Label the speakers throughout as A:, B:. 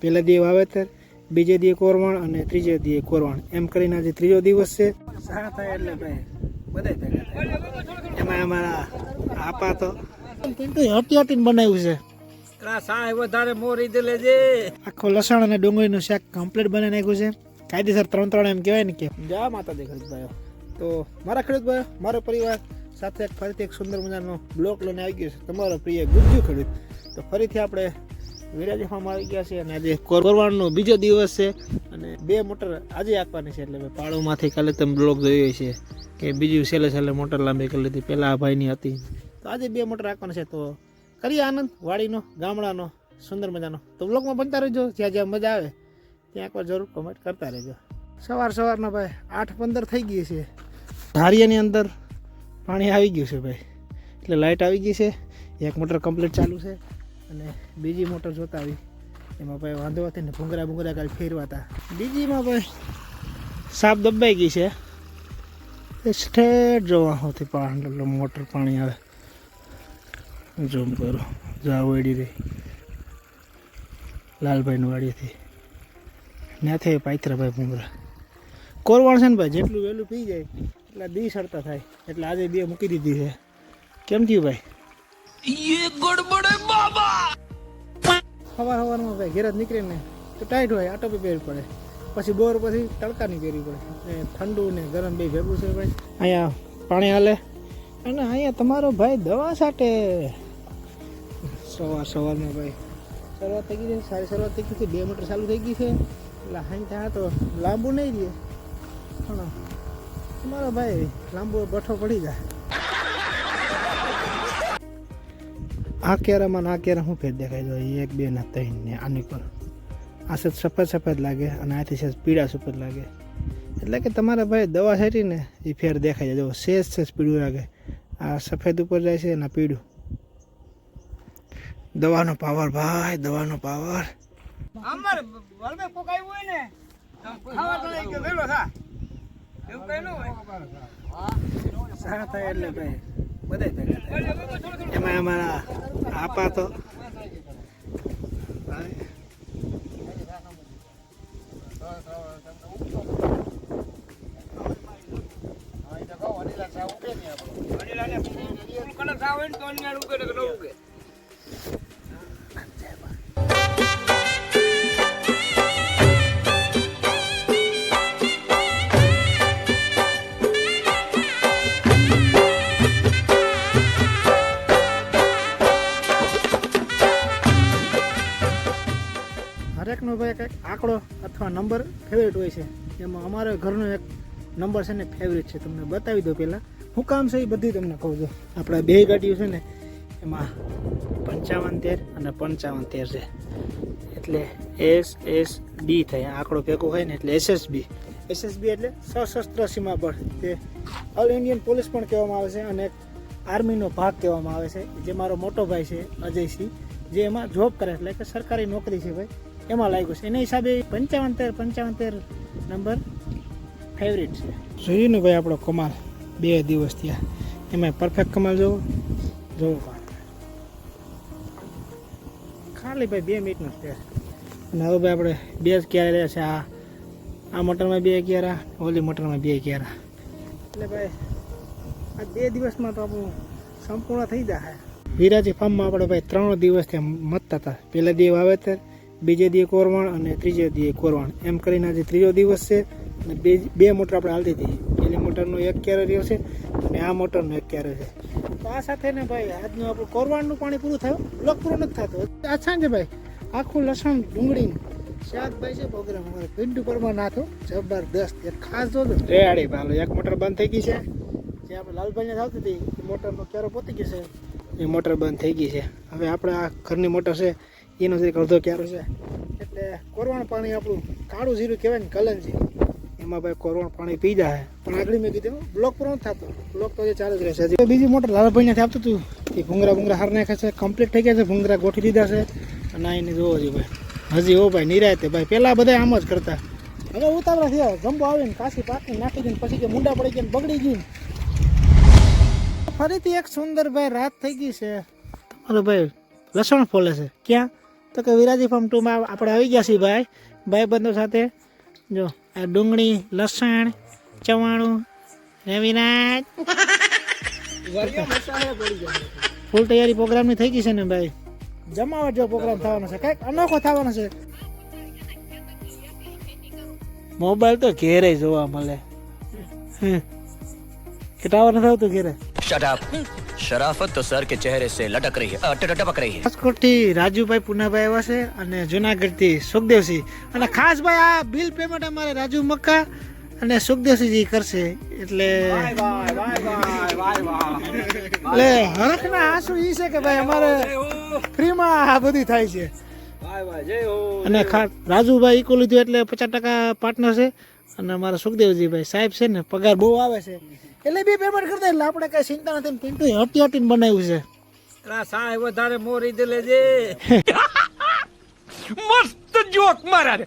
A: પહેલા દી વાવેતર બીજે દી કોરવણ અને ત્રીજે દી કોરવણ. એમ કરીને આજે ત્રીજો દિવસ છે. સારા થાય એટલે ભાઈ બધા ભેગા થાય. એમાં અમારા આપા તો હટી હટીને બનાવ્યું છે.
B: વધારે મોરી દે લેજે.
A: આખો લસણ અને ડુંગળીનું શાક કમ્પ્લીટ બનાવી નાખ્યું છે. કાયદેસર ત્રણ ત્રણ એમ કહેવાય ને કે. જા માતા દે ખેડૂતભાઈઓ તો મારા ખેડૂતભાઈઓ મારો પરિવાર સાથે ફરીથી એક સુંદર મજાનો બ્લોક લઈને આવી ગયો છે. તમારો પ્રિય ગુજ્જુ ખેડૂત તો ફરીથી આપણે વિરાજી ફાર્મ આવી ગયા છે અને આજે કોરવાનો બીજો દિવસ છે અને બે મોટર આજે આપવાની છે એટલે પાળોમાંથી કાલે તમે બ્લોક જોયો છે કે બીજું છેલ્લે છેલ્લે મોટર લાંબી કરી લીધી. પહેલાં આ ભાઈની હતી. તો આજે બે મોટર આપવાની છે. તો કરીએ આનંદ, વાડીનો, ગામડાનો, સુંદર મજાનો. તો બ્લોગમાં બનતા રહેજો. જ્યાં જ્યાં મજા આવે, ત્યાં એકવાર જરૂર કમેન્ટ કરતા રહેજો. સવાર સવારના ભાઈ આઠ પંદર થઈ ગઈ છે. ધારિયાની અંદર પાણી આવી ગયું છે ભાઈ. એટલે લાઇટ આવી ગઈ છે. એક મોટર કમ્પ્લીટ ચાલુ છે. અને બીજી મોટર જોતા આવી. એમાં ભાઈ વાંધો હતી ને ભૂંગરા ભૂંગરા કાલ ફેરવા હતા બીજીમાં ભાઈ સાપ દબાઈ ગઈ છે. એ સ્ટ્રેટ જોવા હોતી પાણી મોટર પાણી આવે. જોમ કરો. જા વળી રહી. લાલભાઈની વાડીથી ત્યાંથી પાયથરાભાઈ ભૂંગરા. કોરવાણ છે ને ભાઈ, જેટલું વહેલું પી જાય, એટલા દી સરતા થાય. એટલે આજે બે મૂકી દીધી છે. કેમ થયું ભાઈ? સવાર સવારમાં ભાઈ ઘેર જ નીકળે ને તો ટાઈટ હોય, આટો બી પહેરવી પડે. પછી બોર પછી તડકાની પહેરવી પડે. એ ઠંડુ ને ગરમ બે ભેગું છે ભાઈ. અહીંયા પાણી હાલે. અને અહીંયા તમારો ભાઈ દવા સાટે સવાર સવારમાં ભાઈ. શરૂઆત થઈ ગઈ છે, સારી શરૂઆત થઈ ગઈ છે. બે મીટર ચાલુ થઈ ગઈ છે. એટલે હાઈ ત્યાં તો લાંબુ નહીં રહે. પણ તમારો ભાઈ લાંબુ બઠો પડી જાય. આ કેરામાં ને આ કેરા શું ફેર દેખાય? જો એ એક બે ના ત્રણ ને આની પર આ સત સફેદ સફેદ લાગે અને આથી સહેજ પીળા સફેદ લાગે. એટલે કે તમારા ભાઈ દવા છાંટી ને એ ફેર દેખાય જાય. જો સેજ સેજ પીળું લાગે. આ સફેદ ઉપર જાય છે અને પીળું. દવાનો પાવર ભાઈ દવાનો પાવર.
B: અમારે વલમે કોક હોય ને ખાવા તો એક વેલો થા. એવું કઈ ન હોય.
A: સારા થાય એટલે ભાઈ બધા ભેગા એમાં અમારા આપા તો.
B: વડીલાને ફૂલ કલર સાવ હોય ને તો ઉગે ને કે ન ઉગે.
A: હરેકનો ભાઈ કંઈક આંકડો અથવા નંબર ફેવરેટ હોય છે. એમાં અમારા ઘરનો એક નંબર છે ને ફેવરેટ છે. તમને બતાવી દો પહેલાં. હું કામ છે એ બધી તમને કહું છું. આપણા બે ગાડીઓ છે ને, એમાં પંચાવન તેર અને પંચાવન તેર છે. એટલે એસ એસ બી થાય. આંકડો ભેગો હોય ને એટલે એસએસબી એસએસબી એટલે સશસ્ત્ર સીમા બળ. તે ઓલ ઇન્ડિયન પોલીસ પણ કહેવામાં આવે છે અને એક આર્મીનો ભાગ કહેવામાં આવે છે. જે મારો મોટો ભાઈ છે, અજયસિંહ, જે એમાં જોબ કરે એટલે કે સરકારી નોકરી છે ભાઈ. એમાં લાગ્યું છે. એના હિસાબે પંચાવનતેર પંચાવનતેર નંબર ફેવરિટ છે. જોયું ને ભાઈ આપણો કમાલ. બે દિવસ થયા. એમાં પરફેક્ટ કમાલ જોવો. જોવો. ખાલી ભાઈ બે મિનિટનો સ્ટેજ અને હવે ભાઈ આપણે બે જ ક્યારે રહ્યા છે? આ આ મટરમાં બે ક્યારા? ઓલી મટરમાં બે ક્યારા? એટલે ભાઈ આ બે દિવસમાં તો આપણું સંપૂર્ણ થઈ જાય વિરાજી ફાર્મમાં આપણે ભાઈ ત્રણ દિવસથી મતતા હતા પહેલા દી વાવેતર બીજે દી કોરવણ અને ત્રીજે દી કોરવણ. એમ કરીને આજે ત્રીજો દિવસ છે અને બે બે મોટર આપણે હાલતી હતી. પેલી મોટરનો એક ક્યારે રહ્યો છે અને આ મોટરનો એક ક્યારે છે. તો આ સાથે ને ભાઈ, આજનું આપણું કોરવાણનું પાણી પૂરું થયું. બ્લોક પૂરો નથી થતો. આ સાંજે ભાઈ. આખું લસણ ડુંગળી શાકભાઈ છે પ્રોગ્રામ. અમારે પિન્ટુ પરમાર નાખો જબરદસ્ત. એક ખાસ જોજો. રેડી ભાલો. એક મોટર બંધ થઈ ગઈ છે. જે આપણે લાલભાઈને આવતી હતી મોટરનો ક્યારો પોતી ગયો છે. એ મોટર બંધ થઈ ગઈ છે. હવે આપણે આ ઘરની મોટર છે એનો જે અડધો ક્યારો છે. એટલે કોરવાણ પાણી આપણું કાળું જીરું કહેવાય ને કલન જીરું. એમાં ભાઈ કોરવાણ પાણી પી જાય. પણ આગળ મેં કીધું, બ્લોક પર નથી થતો. બ્લોક તો ચાલુ જ રહેશે. બીજી મોટર લાલભાઈને આપતું હતું એ ભૂંગરા ભૂંગરા હાર નાખે છે કમ્પ્લીટ થઈ ગયા છે, ભૂંગરા ગોઠવી દીધા છે. અને એને જોવો છે ભાઈ. હજી હો ભાઈ, નિરાયતે ભાઈ. પહેલાં બધા આમ જ કરતા. હવે ઉતાવળા થયા જંબો આવીને કાશી પાકી નાખી દઈને પછી કે મુંડા પડી ગયા બગડી ગયું ફરીથી એક સુંદર ભાઈ રાત થઈ ગઈ છે. તમારો ભાઈ લસણ ફોલે છે. ક્યાં? તો કે વિરાજી ફાર્મ ટુમાં આપણે આવી ગયા છીએ ભાઈ. ભાઈબંધો સાથે. જો, આ ડુંગળી, લસણ, ચવાણું રવિરાજ ફૂલ તૈયારી પ્રોગ્રામની થઈ ગઈ છે ને ભાઈ? જમાવટ જો પ્રોગ્રામ થવાનો છે. કંઈક અનોખો થવાનો છે. મોબાઈલ તો ઘેરે જોવા મળે. હે. ટાવર નથી આવતું ઘેરે?
C: शट अप शराफत तो सर के चेहरे से लटक रही है अ, ट- टपक रही है
A: રાજકોટથી રાજુભાઈ પુનાભાઈ આવ્યા છે અને જુનાગઢથી સુખદેવસિંહ અને ખાસ ભાઈ આ બિલ પેમેન્ટ અમારે રાજુ મક્કા અને સુખદેવસિંહજી કરશે એટલે એટલે હરખના આંસુ ઈ છે કે ભાઈ અમારે ફ્રીમાં આ બધી થાય છે અને ખાસ રાજુભાઈ ઈકો લીધું એટલે પચાસ ટકા પાર્ટનર છે અને અમારા સુખદેવજીભાઈ સાહેબ છે ને પગાર બહુ આવે છે. એટલે બે પેમેન્ટ કરતા એટલે આપણે કઈ ચિંતા નથી. પિન્ટુ હટી હટીને બનાવ્યું છે.
B: સાહેબ વધારે મોરી દે લેજે.
A: મસ્ત જોક મારા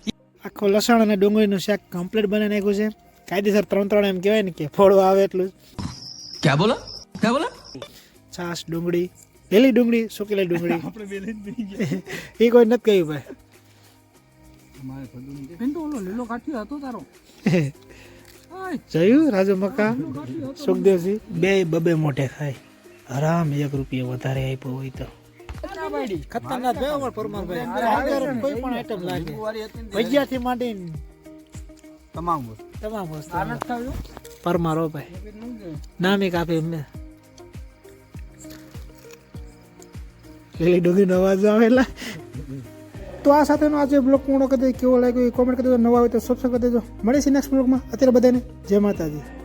A: આખો લસણ અને ડુંગળીનું શાક કમ્પ્લીટ બનાવી નાખ્યું છે. કાયદેસર ત્રણ ત્રણ એમ કહેવાય ને કે ફળો આવે એટલું
C: ક્યાં બોલો? ક્યાં બોલો?
A: છાસ ડુંગળી લીલી ડુંગળી સુકેલી ડુંગળી. એ કોઈ નથી કહ્યું ભાઈ.
B: પિન્ટુ ઓલો લીલો કાઠિયો હતો તારો.
A: જોયું રાજુ મકા સુખદેવજી બે બબે મોઢે ખાય. આરામ એક રૂપિયા વધારે આપ્યો હોય તો. ખતરનાક ભાઈ. અમાર પરમારભાઈ કોઈ પણ આઈટમ લાગે ભજીયાથી માંડીને
B: તમામ
A: તમામ વસ્તુ.
B: આ નથી
A: પરમારો ભાઈ. નામે કાપે એમને. લીલી ડુંગળીનો અવાજ આવેલા તો આ સાથેનો આજે બ્લોગ પૂર્ણ કરી દે કેવો લાગ્યો એ કોમેન્ટ કરી દેજો, નવા હોય તો સબસ્ક્રાઈબ કરી દેજો. મળીશું નેક્સ્ટ બ્લોગમાં અત્યારે બધાને જય માતાજી.